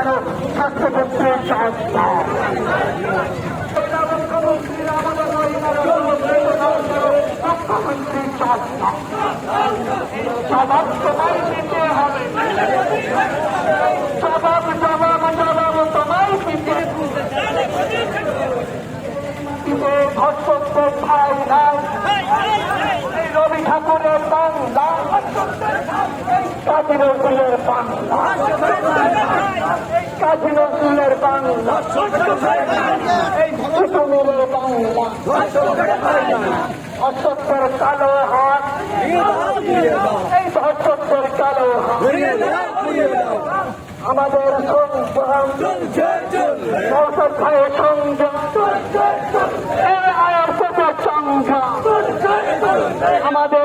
কেন স্বাস্থ্যমন্ত্রী সংস্থা মুখ্যমন্ত্রী সংস্থা জবাব তোমায় দিতে হবে জবাব জবাব জবাব তোমায় দিতে দিতে ধর্ষক ভাই রবি ঠাকুরের বাংলা কাজী নজরুলের বাংলা। কাজী নজরুলের বাংলা কুটুমের বাংলা অসত্যের কালো হাত এই ধর্ষকের কালো হাত আমাদের সংগ্রাম। সংসদ ভাইয়ের সংগ্রাম এই আয়ার সাথে সংগ্রাম আমাদের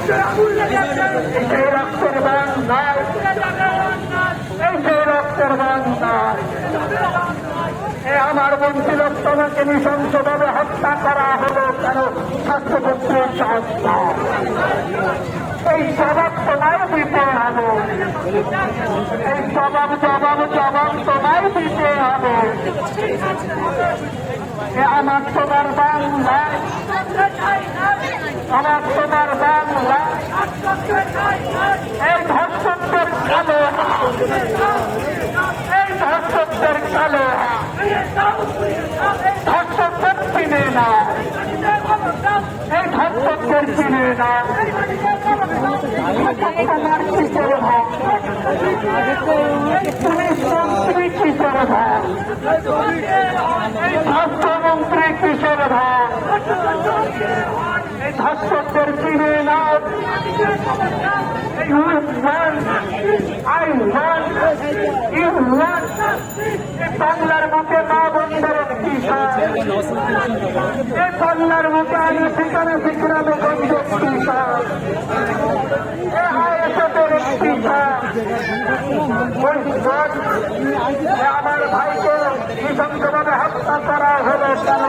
এই রক্তের নাই এই সেই রক্তের আমার বন্ধু লোকজনকে নৃশংসভাবে হত্যা করা হলো কেন সংস্থা এই জবাব তোমায় দিতে হবে এই জবাব জবাব জবাব তোমায় দিতে হবে আমার তোমার বাংলা আমার তোমার বাংলা এই ধর্ষকদের কালো এই ধর্ষকদের কালো ধর্ষকদের চিনে না এই ধর্ষকদের চিনে না স্বাস্থ্যমন্ত্রী ভাব এই ধর্ষকদের চিনে না You want, I want, you want. এই বাংলার বুকে মা বন্ধের কিষান এই বাংলার বুকে আমি ঠিকানা শিখরামে বন্ধ কিষান এ আয়সতের কিষান ওই ভোট এ আমার ভাইকে নৃশংসভাবে হত্যা করা হলো কেন